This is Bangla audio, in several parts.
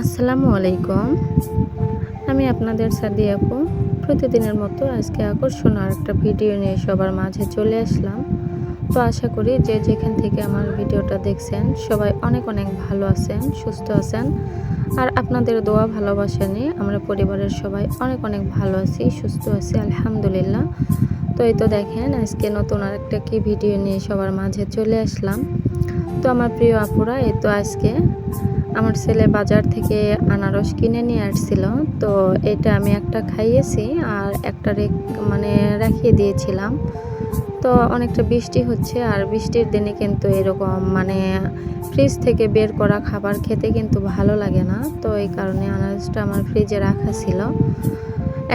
আসসালামু আলাইকুম। আমি আপনাদের সাদি আপু। প্রতিদিনের মতো আজকে আকর্ষণ আর একটা ভিডিও নিয়ে সবার মাঝে চলে আসলাম। তো আশা করি যে যেখান থেকে আমার ভিডিওটা দেখছেন, সবাই অনেক অনেক ভালো আছেন, সুস্থ আছেন। আর আপনাদের দোয়া ভালোবাসা নিয়ে আমরা পরিবারের সবাই অনেক অনেক ভালো আছি, সুস্থ আছি, আলহামদুলিল্লাহ। তো এই তো দেখেন, আজকে নতুন আরেকটা কি ভিডিও নিয়ে সবার মাঝে চলে আসলাম। তো আমার প্রিয় আপুরা, এই তো আজকে আমার ছেলে বাজার থেকে আনারস কিনে নিয়ে আসছিল। তো এটা আমি একটা খাইয়েছি আর একটা রে মানে রাখিয়ে দিয়েছিলাম। তো অনেকটা বৃষ্টি হচ্ছে আর বৃষ্টির দিনে কিন্তু এরকম মানে ফ্রিজ থেকে বের করা খাবার খেতে কিন্তু ভালো লাগে না। তো এই কারণে আনারসটা আমার ফ্রিজে রাখা ছিল।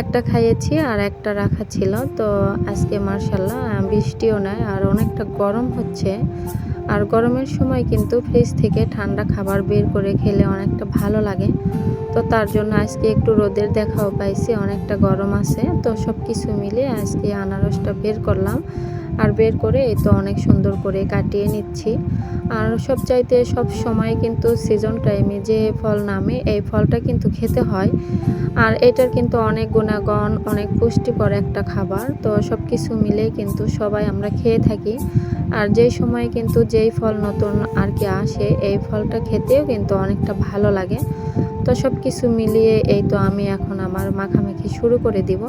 একটা খাইয়েছি আর একটা রাখা ছিল। তো আজকে মার্শাল্লাহ, বৃষ্টিও নাই আর অনেকটা গরম হচ্ছে। আর গরমের সময় কিন্তু ফ্রিজ থেকে ঠান্ডা খাবার বের করে খেলে অনেকটা ভালো লাগে। তো তার জন্য আজকে একটু রোদের দেখাও পাইছি, অনেকটা গরম আছে। তো সব কিছু মিলে আজকে আনারসটা বের করলাম। আর বের করে এই তো অনেক সুন্দর করে কাটিয়ে নিচ্ছি। আর সব চাইতে সব সময় কিন্তু সিজন টাইমে যে ফল নামে, এই ফলটা কিন্তু খেতে হয়। আর এটার কিন্তু অনেক গুণাগণ, অনেক পুষ্টিকর একটা খাবার। তো সব কিছু মিলেই কিন্তু সবাই আমরা খেয়ে থাকি। আর যেই সময় কিন্তু যেই ফল নতুন আর কি আসে, এই ফলটা খেতেও কিন্তু অনেকটা ভালো লাগে। তো সব কিছু মিলিয়ে এই তো আমি এখন আমার মাখামাখি শুরু করে দিব।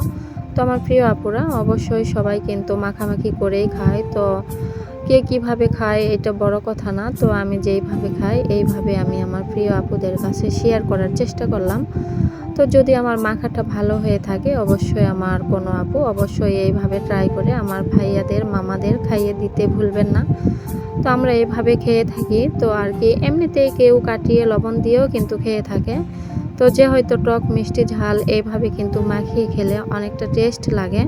তো আমার প্রিয় আপুরা, অবশ্যই সবাই কিন্তু মাখামাখি করেই খায়। তো কে কীভাবে খায় এটা বড় কথা না, তো আমি যেইভাবে খাই, এইভাবে আমি আমার প্রিয় আপুদের কাছে শেয়ার করার চেষ্টা করলাম। তো যদি আমার মাখাটা ভালো হয়ে থাকে, অবশ্যই আমার কোনো আপু অবশ্যই এইভাবে ট্রাই করে আমার ভাইয়াদের, মামাদের খাইয়ে দিতে ভুলবেন না। তো আমরা এইভাবে খেয়ে থাকি। তো আর কি, এমনিতেই কেউ কাটিয়ে লবণ দিয়েও কিন্তু খেয়ে থাকে। তো যে হয়তো টক, মিষ্টি, ঝাল এইভাবে কিন্তু মাখিয়ে খেলে অনেকটা টেস্ট লাগে।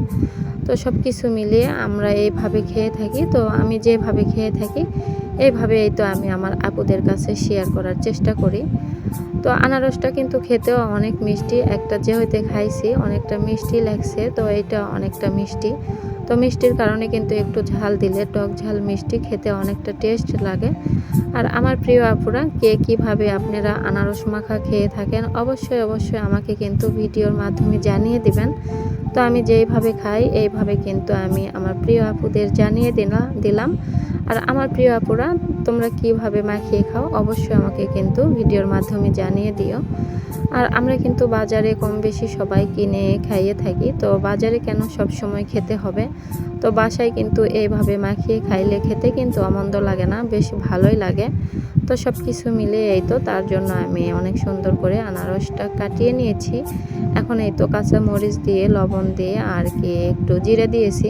তো সব কিছু মিলিয়ে আমরা এইভাবে খেয়ে থাকি। তো আমি যেভাবে খেয়ে থাকি এইভাবে এই তো আমি আমার আপুদের কাছে শেয়ার করার চেষ্টা করি। তো আনারসটা কিন্তু খেতেও অনেক মিষ্টি, একটা যে হইতে খাইছি, অনেকটা মিষ্টি লাগছে, তো এটা অনেকটা মিষ্টি। তো মিষ্টির কারণে কিন্তু একটু ঝাল দিলে টক ঝাল মিষ্টি খেতে অনেকটা টেস্ট লাগে। আর আমার প্রিয় আপুরা, কে কীভাবে আপনারা আনারস মাখা খেয়ে থাকেন, অবশ্যই অবশ্যই আমাকে কিন্তু ভিডিওর মাধ্যমে জানিয়ে দিবেন। তো আমি যেইভাবে খাই, এইভাবে কিন্তু আমি আমার প্রিয় আপুদের জানিয়ে দিলাম। আর আমার প্রিয় আপুরা, তোমরা কীভাবে মাখিয়ে খাও, অবশ্যই আমাকে কিন্তু ভিডিওর মাধ্যমে জানিয়ে দিও। আর আমরা কিন্তু বাজারে কম বেশি সবাই কিনে খাইয়ে থাকি, তো বাজারে কেন সব সময় খেতে হবে? তো বাসায় কিন্তু এইভাবে মাখিয়ে খাইলে খেতে কিন্তু আমন্দ লাগে না, বেশ ভালোই লাগে। তো সব কিছু মিলে এই তো, তার জন্য আমি অনেক সুন্দর করে আনারসটা কাটিয়ে নিয়েছি। এখন এই তো কাঁচা মরিচ দিয়ে লবণ দিয়ে আর কি একটু জিরে দিয়েছি।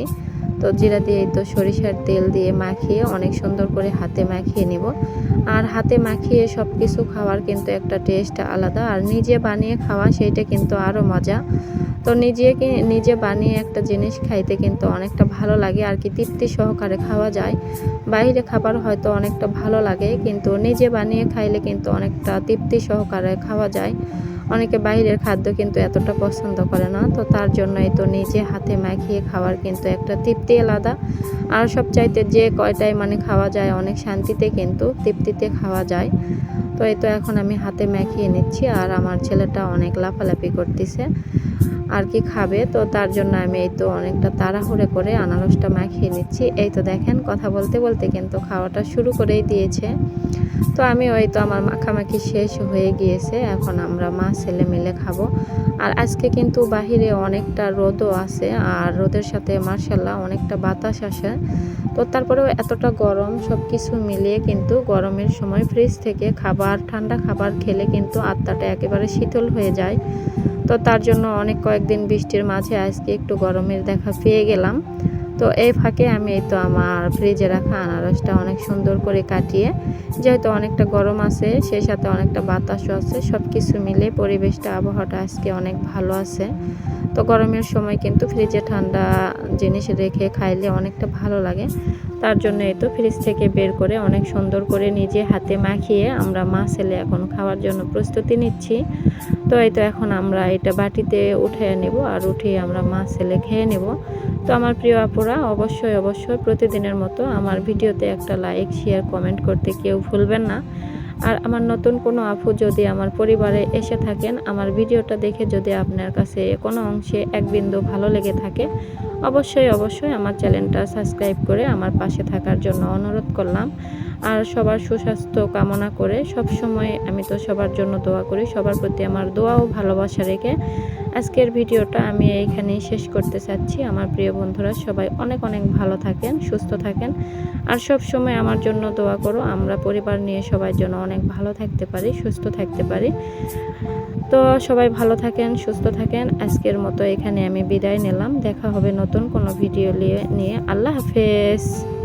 তো জিরা দিয়ে তো সরিষার তেল দিয়ে মাখিয়ে অনেক সুন্দর করে হাতে মাখিয়ে নিব। আর হাতে মাখিয়ে সব কিছু খাওয়ার কিন্তু একটা টেস্ট আলাদা। আর নিজে বানিয়ে খাওয়া সেইটা কিন্তু আরও মজা। তো নিজে নিজে বানিয়ে একটা জিনিস খাইতে কিন্তু অনেকটা ভালো লাগে। আর কি তৃপ্তি সহকারে খাওয়া যায়। বাইরে খাবার হয়তো অনেকটা ভালো লাগে, কিন্তু নিজে বানিয়ে খাইলে কিন্তু অনেকটা তৃপ্তি সহকারে খাওয়া যায়। অনেকে বাইরের খাদ্য কিন্তু এতটা পছন্দ করে না, তো তার জন্যই তো নিজে হাতে মাখিয়ে খাওয়ার কিন্তু একটা তৃপ্তি আলাদা। আর সব চাইতে যে কয়টায় মানে খাওয়া যায়, অনেক শান্তিতে কিন্তু তৃপ্তিতে খাওয়া যায়। তো এই তো এখন আমি হাতে মাখিয়ে নিচ্ছি আর আমার ছেলেটা অনেক লাফালাফি করতেছে। আর কি খাবে? তো তার জন্য আমি এই তো অনেকটা তাড়াহুড়ে করে আনারসটা মাখিয়ে নিচ্ছি। এই তো দেখেন, কথা বলতে বলতে কিন্তু খাওয়াটা শুরু করেই দিয়েছে। তো আমি ওই তো আমার মাখামাখি শেষ হয়ে গিয়েছে। এখন আমরা মা, ছেলে মিলে খাব। আর আজকে কিন্তু বাহিরে অনেকটা রোদও আছে আর রোদের সাথে মার্শাল্লাহ অনেকটা বাতাস আসে। তো তারপরেও এতটা গরম সব কিছু মিলিয়ে কিন্তু গরমের সময় ফ্রিজ থেকে খাবার ঠান্ডা খাবার খেলে কিন্তু আত্মাটা একেবারে শীতল হয়ে যায়। তো তার জন্য অনেক কয়েকদিন বৃষ্টির মাঝে আজকে একটু গরমের দেখা পেয়ে গেলাম। তো এই ফাঁকে আমি এই তো আমার ফ্রিজে রাখা আনারসটা অনেক সুন্দর করে কাটিয়ে, যেহেতু অনেকটা গরম আছে, সেই সাথে অনেকটা বাতাসও আছে সব কিছু মিলে পরিবেশটা, আবহাওয়াটা আজকে অনেক ভালো আছে। তো গরমের সময় কিন্তু ফ্রিজে ঠান্ডা জিনিস রেখে খাইলে অনেকটা ভালো লাগে। তার জন্য এই তো ফ্রিজ থেকে বের করে অনেক সুন্দর করে নিজে হাতে মাখিয়ে আমরা মা ছেলে এখন খাওয়ার জন্য প্রস্তুতি নিচ্ছি। তো এই তো এখন আমরা এটা বাটিতে উঠে নেব আর উঠিয়ে আমরা মা ছেলে খেয়ে নেব। তো আমার প্রিয় আপুরা, অবশ্যই অবশ্যই প্রতিদিনের মতো আমার ভিডিওতে একটা লাইক শেয়ার কমেন্ট করতে কেউ ভুলবেন না। আর আমার নতুন কোনো আপু যদি আমার পরিবারে এসে থাকেন, আমার ভিডিওটা দেখে যদি আপনার কাছে কোনো অংশে এক বিন্দু ভালো লেগে থাকে, অবশ্যই অবশ্যই আমার চ্যানেলটা সাবস্ক্রাইব করে আমার পাশে থাকার জন্য অনুরোধ করলাম। আর সবার সুস্বাস্থ্য কামনা করে সব সময় আমি তো সবার জন্য দোয়া করি, সবার প্রতি আমার দোয়া ও ভালোবাসা রেখে আজকের ভিডিওটা আমি এইখানেই শেষ করতে চাচ্ছি। আমার প্রিয় বন্ধুরা, সবাই অনেক অনেক ভালো থাকেন, সুস্থ থাকেন আর সব সময় আমার জন্য দোয়া করো, আমরা পরিবার নিয়ে সবার জন্য অনেক ভালো থাকতে পারি, সুস্থ থাকতে পারি। তো সবাই ভালো থাকেন, সুস্থ থাকেন। আজকের মতো এখানে আমি বিদায় নিলাম। দেখা হবে নতুন কোনো ভিডিও নিয়ে। আল্লাহ হাফেজ।